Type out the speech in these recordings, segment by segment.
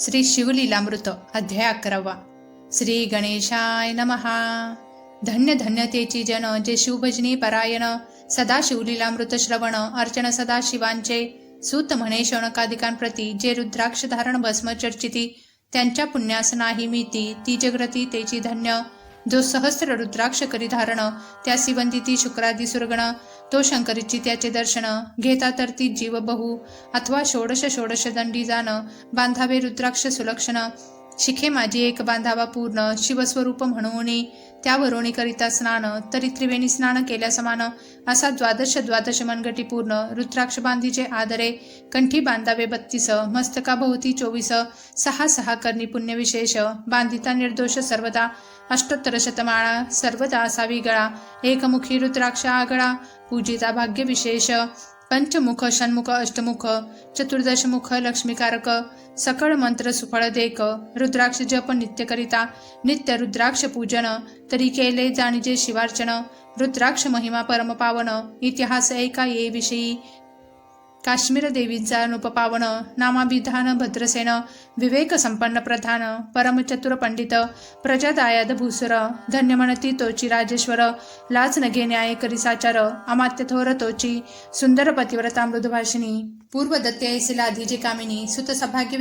श्री शिवलीलामृत अध्याय अकरावा. श्री गणेशाय नमहा धन्य धन्यतेची जन जे शिवभजनी परायण सदा शिवलीलामृत श्रवण अर्चन सदा शिवांचे सूत म्हणे शौनकादिकांप्रती जे रुद्राक्ष धारण भस्म चर्चिती त्यांच्या पुण्यास नाही मी ती जग्रती तेची धन्य. जो सहस्र रुद्राक्ष करी धारण त्या वंदिती शुक्रादी सुरगण तो शंकरीची त्याचे दर्शन घेता तर ती जीव बहु अथवा षोडश षोडश दंडी जाण बांधावे रुद्राक्ष सुलक्षण शिखे माझी एक बांधावा पूर्ण शिवस्वरूप म्हणून त्या करिता स्नान तरी त्रिवेणी स्नान केल्या समान असा द्वादश द्वादश मनगटी पूर्ण रुद्राक्ष बांधीचे आदरे कंठी बांधावे बत्तीस मस्तकाभोवती चोवीस सहा सहा करणी पुण्यविशेष बांधिता निर्दोष सर्वदा अष्टोत्तर शतमाळा सर्वदा असावी गळा एकमुखी रुद्राक्ष आगळा पूजिता भाग्यविशेष पंचमुख षण्मुख अष्टमुख चतुर्दशमुख लक्ष्मीकारक सकळ मंत्र सुफळ देक रुद्राक्ष जप नित्यकरिता नित्य रुद्राक्ष पूजन तरी केले जाणीजे शिवार्चन रुद्राक्ष महिमा परमपावन इतिहास ऐका ये विषयी काश्मीर देवींचा अनुपपावन नामाभिधान भद्रसेन विवेक संपन्न प्रधान परमचतुर पंडित प्रजादायाद भूसुर धन्यमनती तोची राजेश्वर लाच नगे न्याय करी साचार अमात्य थोर तोची सुंदर पतिव्रता मृदुभाषिणी. पूर्व दत्ते लाधीजे कामिनी सुत सभाग्य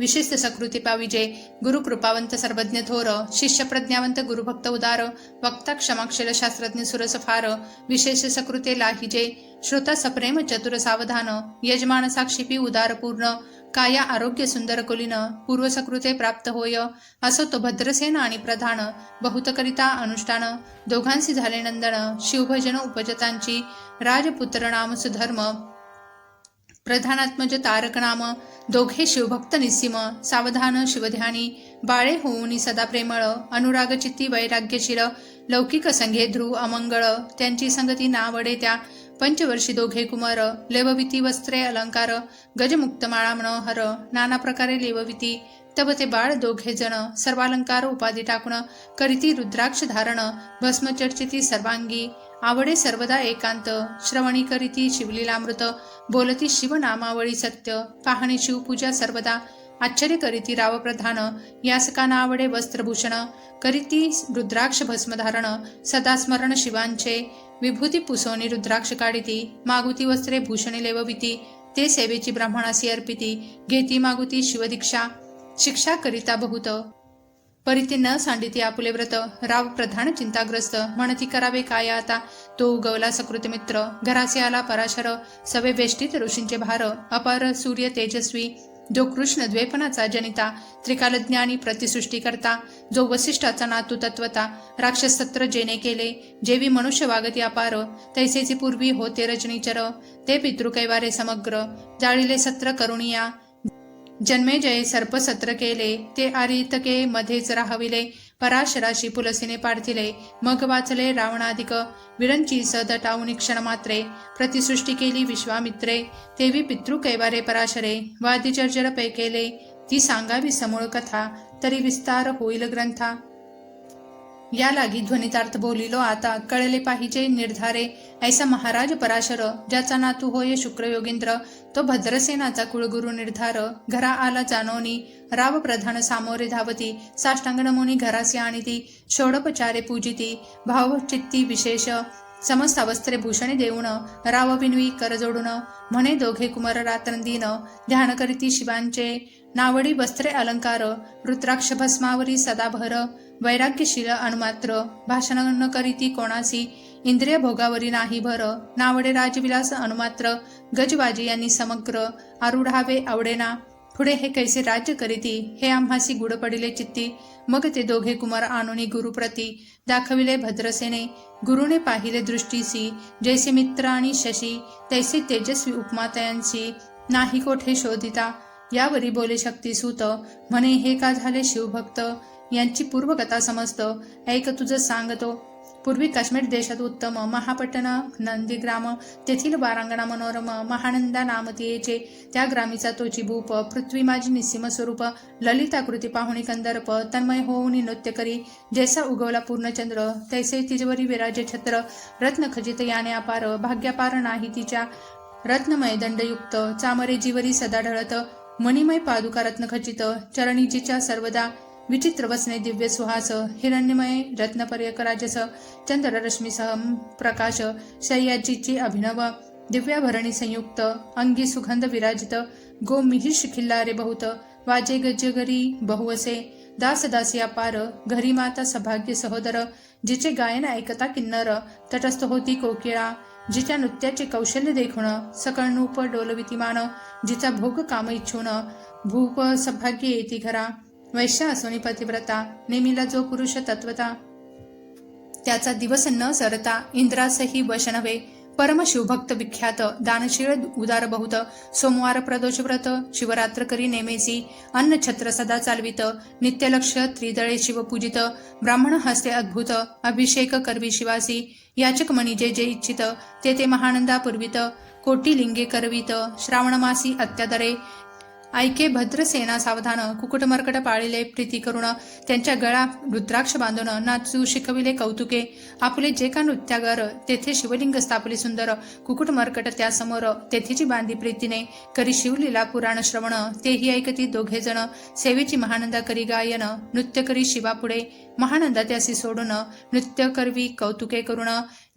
विशिष्ट सकृती पाविजे गुरु कृपावंत सर्वज्ञ थोर शिष्य प्रज्ञावंत गुरुभक्त उदार वक्ता क्षमाक्षल शास्त्रज्ञ सुरस फार विशेष सकृते लाहिजे श्रोता सप्रेम चतुर सावधान यजमान साक्षीपी उदार पूर्ण काया आरोग्य सुंदर कुलीन पूर्वसकृते प्राप्त होय असो तो भद्रसेन आणि प्रधान बहुतकरिता अनुष्ठान दोघांशी झाले नंदन शिवभजन उपजतांची राजपुत्र नाम सुधर्म प्रधानात्मज तारकनाम दोघे शिवभक्त निसिम सावधान शिवध्यानी बाळे होऊनी सदा प्रेमळ अनुराग चित्ती वैराग्यशील लौकिक संघे ध्रुव अमंगळ त्यांची संगती नावडे त्या पंचवर्षी दोघे कुमार लेवविती वस्त्रे अलंकार गजमुक्त माळा मनोहर नाना प्रकारे लेवविती तब ते बाळ दोघे जण सर्वालंकार उपाधी टाकून करीती रुद्राक्ष धारण भस्मचर्चिती सर्वांगी आवडे सर्वदा एकांत. श्रवणी करीती शिवलीलामृत. बोलती शिवनामावळी सत्य. पाहणे शिवपूजा सर्वदा. आश्चर्य करीती रावप्रधान. यासकाना आवडे वस्त्रभूषण. करीती रुद्राक्ष भस्मधारण. सदा स्मरण शिवांचे. विभूती पुसवणी रुद्राक्ष काढिती. मागुती वस्त्रे भूषणे लेवविती. ते सेवेची ब्राह्मणासी अर्पिती. घेती मागुती शिवदीक्षा. शिक्षा करिता बहुत. परिते न सांडिती आपुले व्रत. राव प्रधान चिंताग्रस्त. म्हणती करावे काय आता? तो उगवला सकृत मित्र. घरासे आला पराशर. सवे वेष्टीत ऋषींचे भार. अपार सूर्य तेजस्वी. जो कृष्ण द्वेपणाचा जनिता. त्रिकालज्ञानी प्रतिसृष्टी करता जो वसिष्ठाचा नातू तत्वता. राक्षसत्र जेने केले. जेवी मनुष्य वागती अपार. तैसेची पूर्वी होते रजनीचर. ते पितृकैवारे समग्र. जाळीले सत्र करुणिया. जन्मेजय सर्पसत्र केले ते आरितके मध्येच राहविले पराशराशी पुलसीने पार्थिले मग वाचले रावणाधिक विरंची सदटावून क्षण मात्रे. प्रतिसृष्टी केली विश्वामित्रे. तेवी पितृ कैवारे पराशरे. वादिचर्जर पै केले ती सांगावी समूळ कथा. तरी विस्तार होईल ग्रंथा. या लागी ध्वनितार्थ बोलिलो आता कळले पाहिजे निर्धारे. ऐसा महाराज पराशर ज्याचा नातू होय शुक्र योगिंद्र तो भद्रसेनाचा कुळगुरु निर्धार घरा आला जानोनी राव प्रधान सामोरे धावती साष्टांग नमुनी घरासी आणिती षोडपचारे पूजिती भावचित्ती विशेष समस्त वस्त्रे भूषणे देऊन राव विनवी कर जोडून म्हणे दोघे कुमार रात्रंदीन ध्यान करीती शिवांचे. नावडी वस्त्रे अलंकार रुद्राक्ष भस्मावरी सदाभर वैराग्यशील अनुमात्र भाषण न करीती कोणासी इंद्रिय भोगावरी नाही भर नावडे राजविलास अनुमात्र गजबाजी यांनी समग्र आरुढावे आवडेना पुढे हे कैसे राज्य करीती हे आम्हासी गुड पडिले चित्ती मग ते दोघे कुमार आणुनी गुरुप्रती दाखविले भद्रसेने गुरुने पाहिले दृष्टीसी जैसे मित्र आणि शशी तैसे तेजस्वी उपमातयांशी नाही कोठे शोधिता यावरी बोले शक्ती सुत म्हणे हे का झाले शिवभक्त? यांची पूर्वकथा समजत ऐक तुझं सांगतो. पूर्वी काश्मीर देशात उत्तम महापट्टण नंदीग्राम तेथील वारांगणा मनोरम महानंदा नामतीयेचे त्या ग्रामीचा तोची भूप पृथ्वी माझी निस्सीम स्वरूप. ललिताकृती पाहुणी कंदर्प तन्मय होऊनी नृत्य करी. जैसा उगवला पूर्णचंद्र तैसे तिजवरी विराजे छत्र. रत्न खजित याने अपार भाग्यापार नाही तिच्या. रत्नमय दंडयुक्त चामरे जीवरी सदा ढळत. मणिमय पादुका रत्नखचित चरणीजीच्या सर्वदा विचित्र वसने दिव्य सुहास हिरण्यमय रत्नपर्यकराजस चंद्ररश्मीसह प्रकाश शय्याजीची अभिनव दिव्याभरणी संयुक्त अंगी सुगंध विराजित गोमिहिष खिल्लारे बहुत वाजे गजगरी बहुअसे दास दासिया पार घरी माता सभाग्य सहोदर जिचे गायन ऐकता किन्नर तटस्थ होती कोकिळा जिच्या नृत्याचे कौशल्य देखणं सकळ नूप डोलवितीमान जिचा भोग काम इच्छून भूप सौभाग्य येती घरा वैश्य असोनी पतिव्रता नेमीला जो पुरुष तत्वता. त्याचा दिवस न सरता इंद्रासही वश नव्हे परम शिवभक्त विख्यात दानशीळ उदार बहुत सोमवार प्रदोष व्रत शिवरात्र करी नेमेसी अन्न छत्र सदा चालवित नित्यलक्ष त्रिदळे शिवपूजित ब्राह्मण हस्ते अद्भुत अभिषेक करवी शिवासी याचक मणी जे जे इच्छित ते ते महानंदा पुरवित कोटी लिंगे करवित श्रावणमासी अत्यादरे ऐके भद्रसेना सावधान कुकुटमरकट पाळिले प्रीती करुण त्यांच्या गळा रुद्राक्ष बांधून नाचू शिकविले कौतुके. आपले जे का नृत्यागर तेथे शिवलिंग स्थापले सुंदर. कुकुटमर्कट त्यासमोर तेथेची बांधी प्रीतीने. करी शिवलीला पुराण श्रवण तेही ऐकती दोघे जण सेवेची महानंदा करी गायन नृत्य करी शिवापुढे. महानंदा त्यासी सोडून नृत्य करवी कौतुके करुण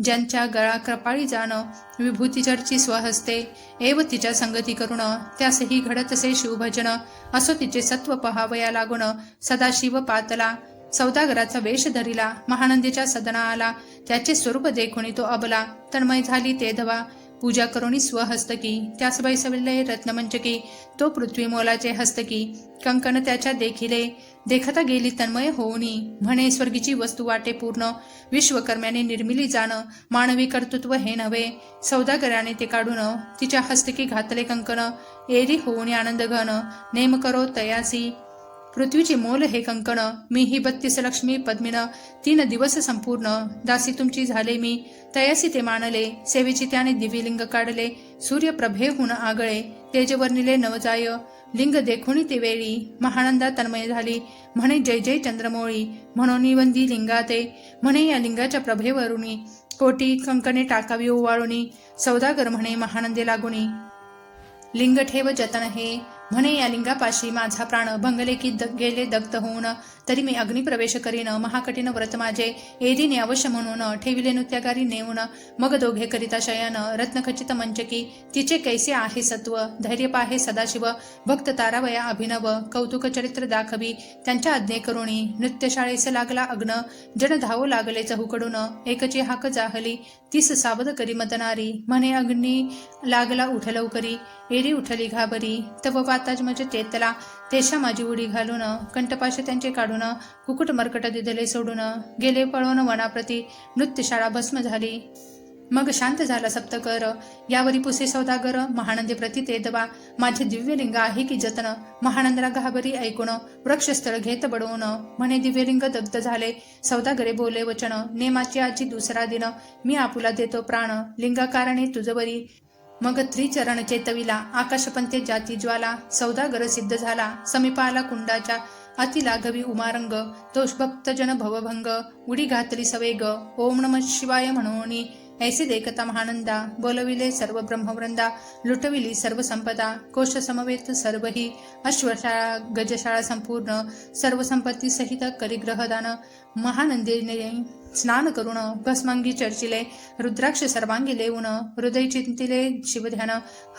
ज्यांच्या गळा कृपाळी जाणं विभूतीचर्ची स्वहस्ते एव तिच्या संगती करुण त्यासही घडतसे शिवभजन असो तिचे सत्व पहावया लागून सदाशिव पातला सौदागराचा वेश धरिला महानंदीच्या सदना आला त्याचे स्वरूप देखुणी तो अबला तन्मय झाली ते धवा पूजा करुणी स्वहस्तकी त्यास बैसविले रत्नमंचकी तो पृथ्वी मोलाचे हस्तकी कंकण त्याच्या देखिले देखता गेली तन्मय होऊनी म्हणे स्वर्गीची वस्तू वाटे पूर्ण विश्वकर्म्याने निर्मिली जाणं मानवी कर्तृत्व हे नव्हे सौदागराने ते काढून तिच्या हस्तकी घातले कंकण एरी होऊनी आनंद घन नेम करो तयासी पृथ्वीचे मोल हे कंकण मी ही बत्तीस लक्ष्मी पद्मिन तीन दिवस संपूर्ण. दासी तुमची झाले मी. तयासी ते मानले. सेवेची त्याने दिव्यलिंग काढले. सूर्यप्रभेहून आगळे. तेजवर्णिले नवजाय. लिंग देखुणी ते वेळी. महानंदा तन्मय झाली. म्हणे जय जय चंद्रमोळी. म्हणून निवंदी लिंगाते. म्हणे या लिंगाच्या प्रभेवरुणी कोटी कंकणे टाकावी ओवाळुनी. सौदागर म्हणे महानंदे लागुनी. लिंग ठेव जतन हे. म्हणे या लिंगापाशी माझा प्राण भंगले की द, गेले दग्ध होऊन तरी मी अग्निप्रवेश करीन महाकठीण व्रत माझे एदिने अवश्य म्हणून ठेविले नृत्यागारी नेऊन मग दोघे करिता शयन रत्नखचित मंचकी तिचे कैसे आहे सत्व धैर्य पाहे सदाशिव भक्त तारावया अभिनव कौतुक चरित्र दाखवी त्यांच्या आज्ञे करुणी नृत्यशाळेस लागला अग्न जन धावो लागले चहूकडून एकची हाक जाहली तीस सावध करी मतनारी म्हणे अग्नी लागला उठ लवकरी एरी उठली घाबरी तव वाताज म्हणजे चेतला तेशा माझी उडी घालून कंठपाशे त्यांचे काढून कुकुट मरकट दिदले सोडून गेले पळून वनाप्रती नृत्यशाळा भस्म झाली. मग शांत झाला सप्तकर. यावरी पुसे सौदागर महानंदे प्रति ते दबा माझे दिव्यलिंग आहे की जतन महानंदरा घाबरी ऐकून वृक्षस्थळ घेत बडवून म्हणे दिव्यलिंग दग्ध झाले. सौदागरे बोले वचन नेमाची आजी दुसरा दिन मी आपुला देतो प्राण लिंगाकारणे तुझवरी मग त्रिचरण चेतविला आकाशपंते जाती ज्वाला सौदागर सिद्ध झाला समीपाला कुंडाच्या अति लाघवी उमारंग तोषभक्तजन भवभंग उडी घातली सवेग ओम नम शिवाय म्हणून ऐसे देखता महानंदा बोलविले सर्व ब्रह्मवृंदा लुटविली सर्व संपदा कोश समवेत सर्वही अश्वशाळा गजशाळा संपूर्ण सर्व संपत्ती सहित करिग्रहदान महानंदीने स्नान करून भस्मांगी चर्चिले रुद्राक्ष सर्वांगी लेऊन हृदय चिंतिले शिवध्यान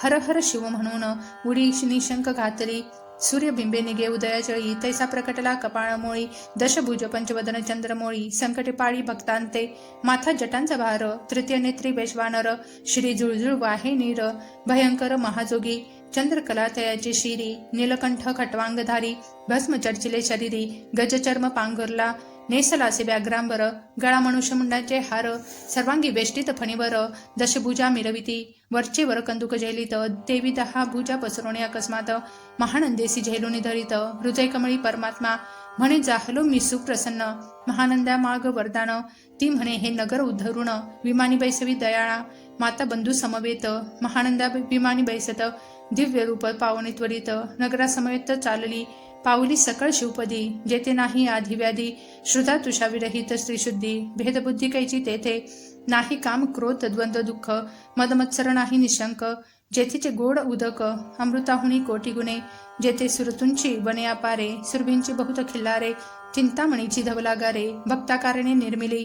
हर हर शिव म्हणून उडी निशंक घातली सूर्यबिंबेनिगे उदयाचळी तैसा प्रकटला कपाळमोळी दशभुज पंचवदन चंद्रमोळी संकटे पाळी भक्तांते माथा जटांचा भार तृतीय नेत्री वैश्वानर श्री जुळजुळ वाहे नीर भयंकर महाजोगी चंद्रकला तयाची शिरी नीलकंठ खटवांगधारी भस्म चर्चिले शरीरी गजचर्म पांघरला नेसलासे व्याघ्रांबर गळा मनुष्यमुंडाचे हार सर्वांगी वेष्टीत फणीवर दशभुजा मिरविती वरचे वर कंदुक झेलित देवी दहा भुजा पसरवणे अकस्मात महानंदेसी झेलून धरित हृदय कमळी परमात्मा म्हणे जाहलो मी सुप्रसन्न महानंदा माग वरदान ती म्हणे हे नगर उद्धरुण विमानी बैसवी दयाळा माता बंधू समवेत महानंदा विमानी बैसत दिव्य रूप पावणे त्वरित नगरासमवेत चालली पावली सकळ शिवपदी जेथे नाही आधी व्याधी श्रुता तुषाविरहित स्त्रीशुद्धी भेदबुद्धी कैची तेथे नाही काम क्रोध द्वंद्व दुःख मदमत्सर नाही निशंक जेथेचे गोड उदक अमृताहुनी कोटी गुणे जेथे सुरतुंची वनयापारे सुरभींची बहुत खिल्लारे चिंतामणीची धवलागारे भक्ताकारणे निर्मिली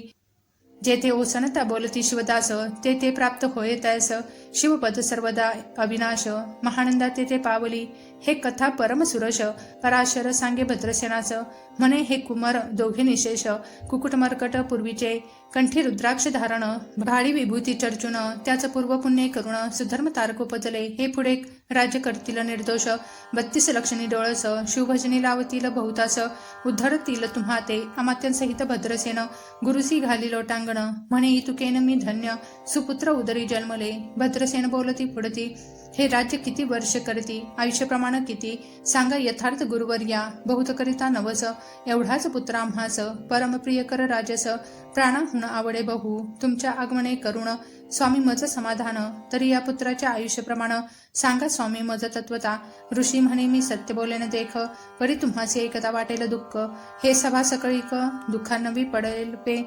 जेथे ओसनता बोलती शिवदास तेथे प्राप्त होय त्यास शिवपद सर्वदा अविनाश. महानंदा तेथे पावली. हे कथा परम सुरश. पराशर सांगे भद्रसेनाच म्हणे हे कुमार दोघे निशेष. कुकुटमर्कट पूर्वीचे कंठी रुद्राक्ष धारण भाडी विभूती चर्चुनं त्याचं पूर्व पुण्य करुण सुधर्म तारक उपजले हे पुढे राज्य करतील निर्दोष. बत्तीस लक्षणी डोळस शिवभजनी लावतील बहुतास. उद्धरतील तुम्हा ते अमात्यांसहित भद्रसेन. गुरुसी घाली लोटांगण म्हणे इतुकेन मी धन्य. सुपुत्र उदरी जन्मले भद्रसेन बोलती पुढती. हे राज्य किती वर्ष करती आयुष्यप्रमाण किती? सांगा यथार्थ गुरुवर्या बहुत करिता नवस. एवढाच पुत्र आम्हास परमप्रिय कर राजस प्राणाहून आवडे बहू तुमच्या आगमने करुण स्वामी मज समाधान तरी या पुत्राच्या आयुष्यप्रमाणे सांगा स्वामी मज तत्वता. ऋषी म्हणे मी सत्य बोलेन देख परी तुम्हासी एकदा वाटेल दुःख. हे सभा सकळीक दुःखानवी पडेल पे.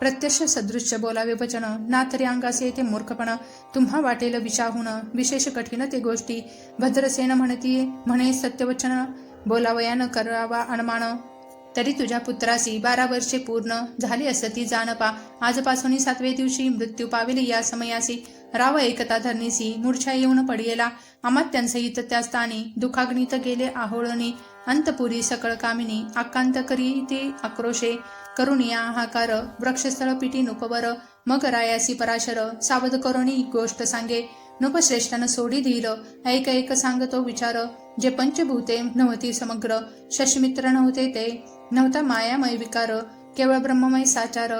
प्रत्यक्ष सदृश्य बोलावे वचन ना तरी अंगासे येते मूर्खपण. तुम्हा वाटेल विचाहून विशेष कठीण ते गोष्टी. भद्रसेन म्हणती म्हणे सत्यवचन बोलावयान करावा अनमान. तरी तुझ्या पुत्रासी बारा वर्षे पूर्ण झाली असती जानपा आजपासून सातवे दिवशी मृत्यू पावेल या समयासी राव एकता धरणीसी मूर्छा येऊन पडियेला. अमात्यांसहित त्या स्थानी दुखाग्नीत गेले आहोळणी. अंतपुरी सकळ कामिनी आकांत करी ते आक्रोशे. करुणिया हाकार वृक्षस्थळ पिटी नुपवर. मग रायासी पराशर सावध करुणी गोष्ट सांगे. नृपश्रेष्ठानं सोडी धीर ऐक ऐक सांगतो विचार. जे पंचभूते नव्हती समग्र. शशमित्र नव्हते ते. नव्हता मायामय विकार केवळ ब्रह्ममय साचार.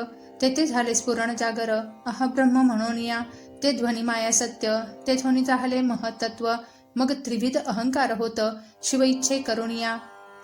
तेथे झाले स्फुरण जागर. अह ब्रह्म म्हणून या. ते ध्वनी माया सत्य. ते ध्वनी झाले महतत्व. मग त्रिविध अहंकार होत. शिव इच्छे करुणिया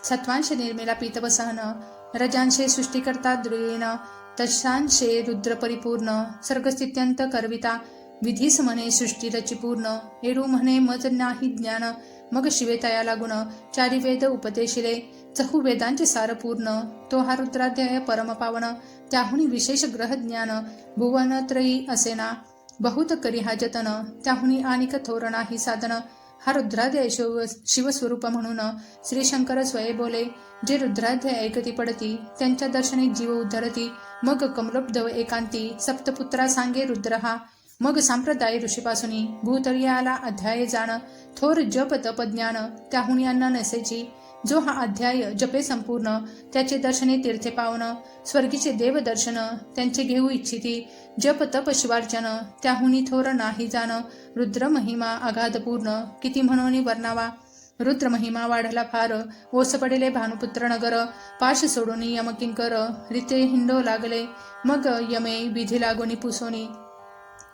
सत्वांश निर्मिला पीतवसहन रजांशे सृष्टीकर्ता करता तशांशे रुद्र परिपूर्ण. सर्गस्थित्यंत करविता. विधीस म्हणे सृष्टी रची पूर्ण. एरू म्हणे मत नाही ज्ञान. मग शिवे लागून लागुण चारी वेद उपदेशिले. चहू वेदांचे सार पूर्ण. तो हा रुद्राध्याय परम पावन. त्याहुनी विशेष ग्रह ज्ञान. भुवन त्रयी असेना. बहुत करी हा जतन. त्याहुनी आणिक थोर नाही साधन. हा रुद्राध्याय शिव शिवस्वरूप म्हणून श्रीशंकर स्वय स्वये बोले. जे रुद्राध्याय ऐकती पडती त्यांच्या दर्शनी जीव उद्धरती. मग कमलोब्धव एकांती. सप्तपुत्रा सांगे रुद्र हा. मग संप्रदाय ऋषीपासूनी भूतर्याला अध्याय जाण थोर जप तप ज्ञान त्याहुनी यांना नसेची जो हा अध्याय जपे संपूर्ण त्याचे दर्शने तीर्थे पावन स्वर्गीचे देव दर्शन त्यांचे घेऊ इच्छिती जप तप शिवार्चन त्याहुनी थोर नाही जाण रुद्र महिमा अगाध पूर्ण किती म्हणून वर्णावा. रुद्र महिमा वाढला फार ओस पडले भानुपुत्र नगर पाश सोडून यमकिंकर रिते हिंडो लागले मग यमे विधी लागोनी पुसोनी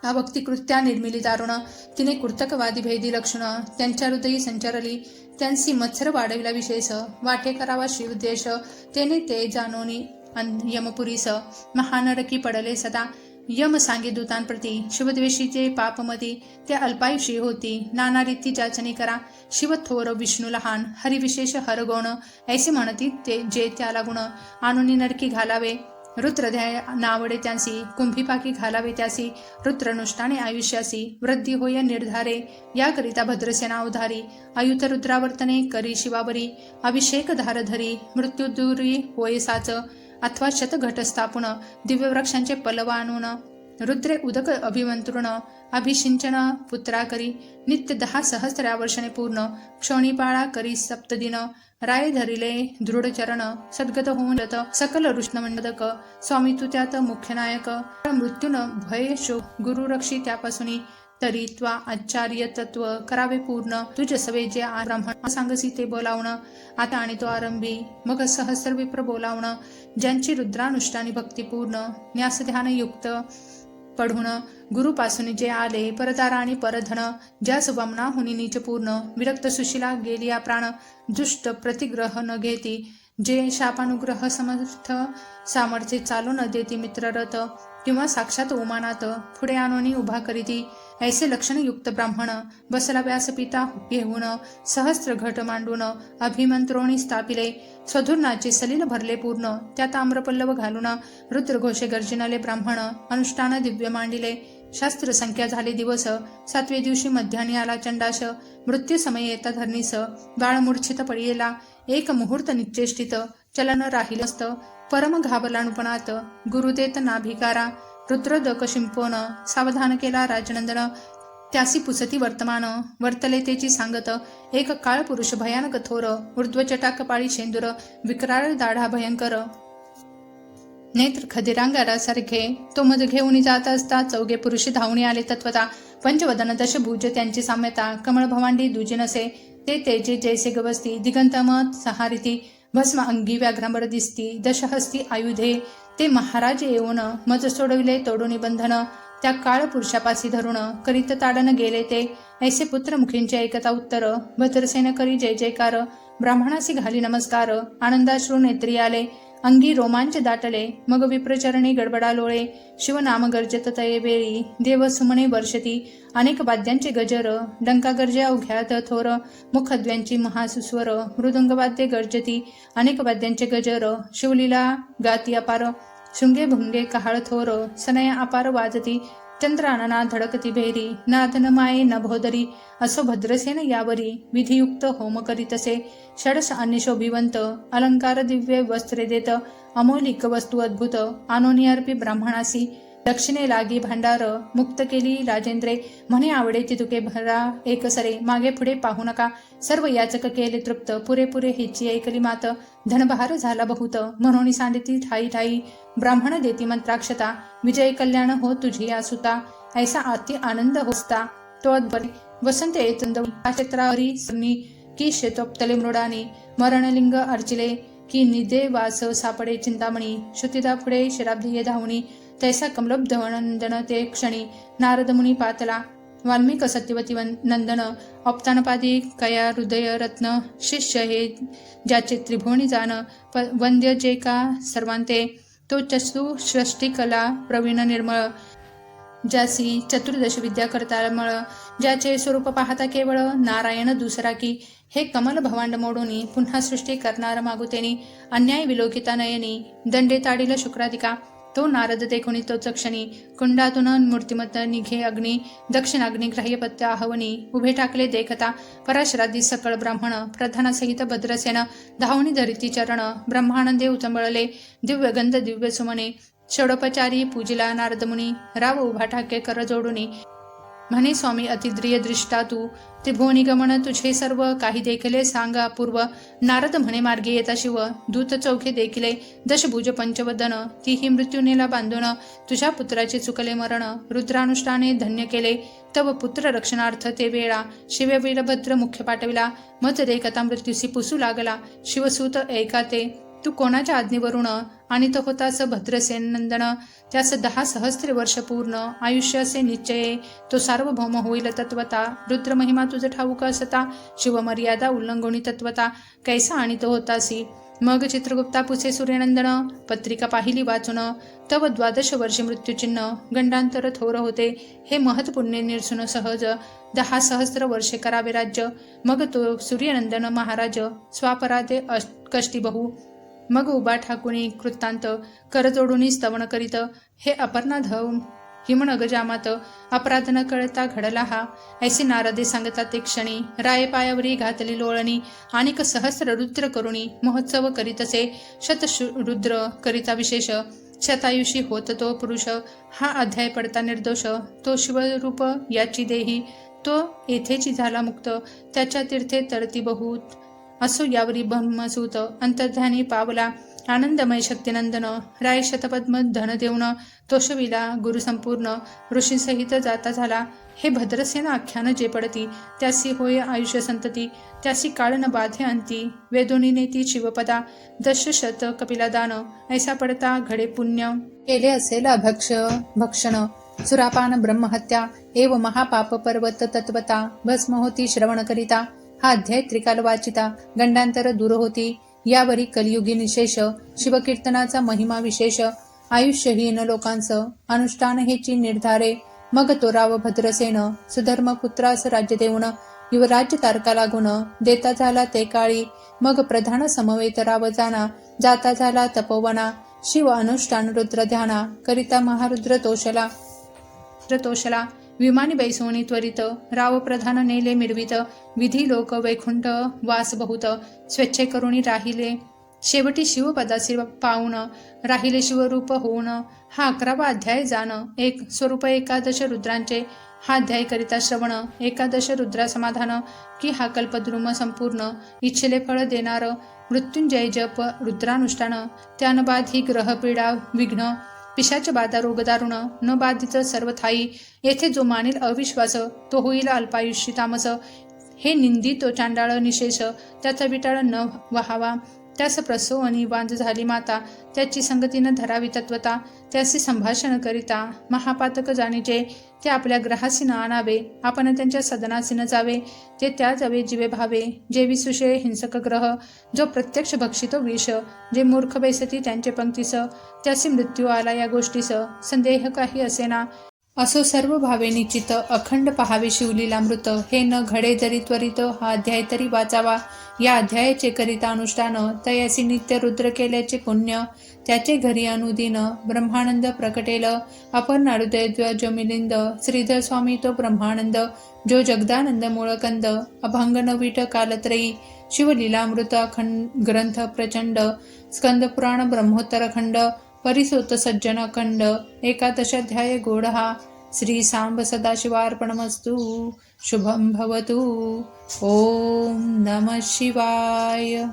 अभक्ती निर्मिली दारुण तिने कुर्तकवादी भेदी लक्षणं त्यांच्या हृदयी संचारली त्यांची मत्सर वाढविला विशेष वाटे करावा शिवदेश तेने ते जाणोनी अन यमपुरीस महानरकी पडले सदा यम सांगे दूतांप्रती शिवद्वेषीचे पापमती ते अल्पायुषी होती नाना रीती जाचनी करा शिव थोर विष्णू लहान हरिविशेष हरगोण ऐसे म्हणती ते जे त्याला गुण आणून नरकी घालावे रुद्रध्याय नावडे त्यांसी कुंभीपाकी घालावे त्यासी रुद्रनुष्ठाने आयुष्यासी वृद्धी होय निर्धारे याकरिता भद्रसेना उधारी आयुत रुद्रावर्तने करी शिवावरी अभिषेक धारधरी मृत्युदुरी होय साच अथवा शतघट स्थापन दिव्यवृक्षांचे पलव आणून रुद्रे उदक अभिमंत्रुण अभिषिंचन पुत्रा करी नित्य दहा सहस्रा वर्षणे पूर्ण क्षोणीपाळा करी सप्तदिन राय धरिले दृढ चरण सद्गत होऊन सकल ऋष्णमंडक स्वामी तू त्यात मुख्य नायक मृत्यून भय शो गुरु रक्षी त्यापासून तरी त्वा आचार्य तत्व करावे पूर्ण. तुझ सवे जे ब्राह्मण सांगसी ते बोलावण. आता आणि तो आरंभी मग सहस्र विप्र बोलावण. ज्यांची रुद्रानुष्ठानी भक्तिपूर्ण न्यासध्यानयुक्त न्यास ध्यान युक्त पढून गुरुपासून जे आले परदारा आणि परधन ज्यास वमना हुनी नीच पूर्ण विरक्त सुशिला गेली या प्राण दुष्ट प्रतिग्रह न घेती जे शापानुग्रह समर्थ सामर्थ्य चालू न देती मित्ररथ किंवा साक्षात उमानात पुढे आणून उभा करीती ऐसे लक्षणयुक्त ब्राह्मण बसला व्यासपिता घेऊन सहस्त्र घट मांडून अभिमंत्रोणी स्थापिले स्वधुर्णाचे सलील भरले पूर्ण त्यात आम्रपल्लव घालून रुद्रघोषे गर्जिनाले ब्राह्मण अनुष्ठान दिव्य मांडिले शास्त्र संख्या झाले दिवस सातवे दिवशी मध्यानी आला चंडाश मृत्यूसमय येता धरणीस बाळ मूर्छित पडियेला एक मुहूर्त निश्चेष्टित चलन राहिल असत परम घाबरलानुपणात गुरुदेत नाभिकारा रुद्रदक शिंपोन सावधान केला राजनंदन त्यासी पुसती वर्तमान वर्तले तेची सांगत एक काळ पुरुष भयानक थोर ऊर्ध्वचटा कपाळी शेंदूर विक्राळ दाढा भयंकर नेत्र खदिरांगारासारखे तो मज घेऊन जात असता चौघे पुरुषी धावणी आले तत्वता. पंचवदन दशभुज त्यांची साम्यता. कमळ भवांडी दुजी नसे. ते तेजे जैसे गवस्ती. दिगंतमत सहारिती. भस्म अंगी व्याघ्रांबर दिसती. दशहस्ती आयुधे. ते महाराज येऊन मज सोडविले तोडून बंधन त्या काळ पुरुषापासी धरुण करीत ताडन गेले ते. ऐसे पुत्र मुखींचे ऐकता उत्तर. भद्रसेन करी जय जयकार. ब्राह्मणासी घाली नमस्कार. आनंदाश्रू नेत्री आले. अंगी रोमांच दाटले मग विप्रचरणी गडबडा लोळे शिवनाम गर्जत तये वेळी देव सुमने वर्षती अनेक वाद्यांचे गजर डंका गर्जे अवघ्यात थोर मुखद्व्यांची महासुस्वर मृदुंगवाद्ये गर्जती अनेक वाद्यांचे गजर शिवलीला गाती अपार शृंगे भुंगे कहाळ थोर सनया अपार वाजती चंद्रानना धडकती भेरी नादन माये नभोदरी असो भद्रसेन यावरी विधियुक्त होम करीतसे षडस अन्यशोभिवंत अलंकार दिव्य वस्त्रे देत अमोलिक वस्तू अद्भुत आनोनियर्पी ब्राह्मणासी दक्षिणे लागी भांडार मुक्त केली राजेंद्रे. म्हणे आवडे ती तुके भरा एकसरे मागे पुढे पाहू नका. सर्व याचक केले तृप्त पुरेपुरे हिची ऐकली मात. धनबहार झाला बहुत म्हणून सांडिती ठाई ठाई. ब्राह्मण देती मंत्राक्षता विजय कल्याण हो तुझी आसुता. ऐसा अति आनंद होसता तो अद्भुत. वसंत येतंद क्षेत्रावरी सन्नी. की शेतोप्तले मृडानी मरणलिंग अर्चिले. की निदे वास सापडे चिंतामणी श्रुतिदा पुढे शराब्दीय धावणी. तैसा कमलोब्ध नंदन ते क्षणी नारद मुनी पातला वाल्मिक सत्यवती वन- नंदन औपतानपादी कया हृदय रत्न शिष्य हे ज्याचे त्रिभुवनी जाण प- वंद्य जे का सर्वांते तो चसू सृष्टिकला प्रवीण निर्मळ ज्यासी चतुर्दश विद्या करतामळ ज्याचे स्वरूप पाहता केवळ नारायण दुसरा की हे कमल भवांड मोडूनी पुन्हा सृष्टी करणार मागुतेनी अन्याय विलोकिता नयनी दंडे ताडील शुक्राधिका तो नारद देखुनी तोच क्षणी कुंडातून मूर्तिमत्त निघे अग्नी दक्षिणाग्नी ग्राह्यपत्य आहवनी उभे टाकले देखता पराशरादी सकळ ब्राह्मण प्रधानासहित भद्रसेन धावणी धरिती चरण ब्रह्मानंदे उचंबळले दिव्यगंध दिव्य सुमने षडोपचारी पूजिला नारदमुनी राव उभा ठाके कर जोडुनी म्हणे स्वामी अतिद्रिय दृष्टा तू त्रिभुवनी गमन तुझे सर्व काही देखले सांग अपूर्व. नारद म्हणे मार्गे येता शिव दूत चौखे देखिले दशभुज पंचवदन तीही मृत्यूनेला बांधून तुझ्या पुत्राचे चुकले मरण रुद्रानुष्ठाने धन्य केले तव पुत्र रक्षणार्थ ते वेळा शिव वीरभद्र मुख्य पाठविला मत रेखता मृत्यूसी पुसू लागला शिवसूत ऐका ते तू कोणाच्या आज्ञेवरून आणि तो होतास भद्रसेन नंदन त्यास दहा सहस्त्र वर्ष पूर्ण आयुष्य असे निश्चये तो सार्वभौम होईल तत्वता रुद्र महिमा ठाऊक असता शिवमर्यादा उल्लंघोनी तत्वता कैसा आणि तो होतासी? मग चित्रगुप्ता पुसे सूर्यनंदन पत्रिका पाहिली वाचून तव द्वादश वर्षी मृत्यूचिन्ह गंडांतर थोर होते हे महत्पुण्य निरसून सहज दहा सहस्र वर्षे करावे राज्य मग तो सूर्यनंदन महाराज स्वापराधे अश- कष्टी बहु मग उभा ठाकुणी कृतांत करजोडूनी स्तवण स्तवन करीत हे अपर्णाधव हिमण जामात अपराध न कळता घडला हा. ऐसे नारदे सांगतात ते क्षणी रायपायावरी घातली लोळणी अनेक सहस्र रुद्र करुणी महोत्सव करीतसे शत शु- रुद्र करिता विशेष. शतायुषी होत तो पुरुष हा अध्याय पडता निर्दोष. तो शिवरूप याची देही तो येथेची झाला मुक्त. त्याच्या तीर्थे तरती बहुत असो यावरी ब्रह्मसूत अंतर्ध्यानी पावला आनंदमय शक्तिनंदन राय शतपद्म धन देऊन तोषविला गुरु संपूर्ण ऋषीसहित जाता झाला. हे भद्रसेन आख्यान जे पडती त्यासी होय आयुष्य संतती त्यासी काळ न बाधे अंती वेदोनी नेती शिवपदा दशशत कपिला दान ऐसा पडता घडे पुण्य. केले असेल अभक्ष भक्षण सुरापान ब्रह्महत्या एव महापाप पर्वत तत्वता भस्म होती श्रवण करिता. हा अध्याय त्रिकालवाचिता गंडांतर दूर होती. यावरी कलियुगी निशेष शिवकीर्तनाचा महिमा विशेष आयुष्यहीन लोकांचं अनुष्ठान हेची निर्धारे. मग तो राव भद्रसेन सुधर्म पुत्रास राज्य देऊन युवराज्य तारका लागून देता झाला ते काळी. मग प्रधान समवेत राव जाना जाता झाला तपोवना. शिव अनुष्ठान रुद्र ध्याना करिता महारुद्र तोषला शास्त्र तोषला. विमानी बैसोनी त्वरित राव प्रधान नेले मिरवित विधी लोक वैकुंठ वास बहुत स्वच्छ करुणी राहिले. शेवटी शिवपदासी पाहून राहिले शिवरूप होऊन. हा अकरावा अध्याय जाणं एक स्वरूप एकादश रुद्रांचे. हा अध्याय करिता श्रवण एकादश रुद्रा समाधान. की हा कल्पद्रुम संपूर्ण इच्छिले फळ देणार. मृत्युंजय जप रुद्रानुष्ठान. त्यानबाद ही ग्रहपीडा विघ्न. पिशाच बाधा रोगदारुण न बाधित सर्व थाई येथे जो मानेल अविश्वास तो होईल अल्पायुष्य तामस. हे निंदी तो चांडाळ निशेष त्याचा विटाळ न व्हावा. त्यास प्रसव आणि वांज झाली माता त्याची संगतीनं धरावी तत्वता त्याचे संभाषण करिता महापातक जाणीचे ते आपल्या ग्रहासीनं आणावे आपण त्यांच्या सदनासीनं जावे ते त्या जावे जीवे भावे जे विसुषे हिंसक ग्रह जो प्रत्यक्ष भक्षितो विष जे मूर्ख बैसती त्यांचे पंक्तीस त्यासी मृत्यू आला या गोष्टीस संदेह काही असेना असो सर्व भावे निश्चित अखंड पहावे शिवलीलामृत हे न घडे जरी त्वरित हा अध्याय तरी वाचावा. या अध्यायाचे करिता अनुष्ठान तयासी नित्य रुद्र केल्याचे पुण्य त्याचे घरी अनुदिन ब्रह्मानंद प्रकटेल. आपण जो मिलिंद श्रीधर स्वामी तो ब्रह्मानंद जो जगदानंद मूळकंद अभंग नवीट कालत्रयी शिवलीलामृत अखंड ग्रंथ प्रचंड स्कंद पुराण ब्रह्मोत्तर खंड परिसोत सज्जन खंड एकादशाध्याय गोड हा. श्री सांब सदाशिवार्पणमस्तु शुभं भवतु. ॐ नमः शिवाय.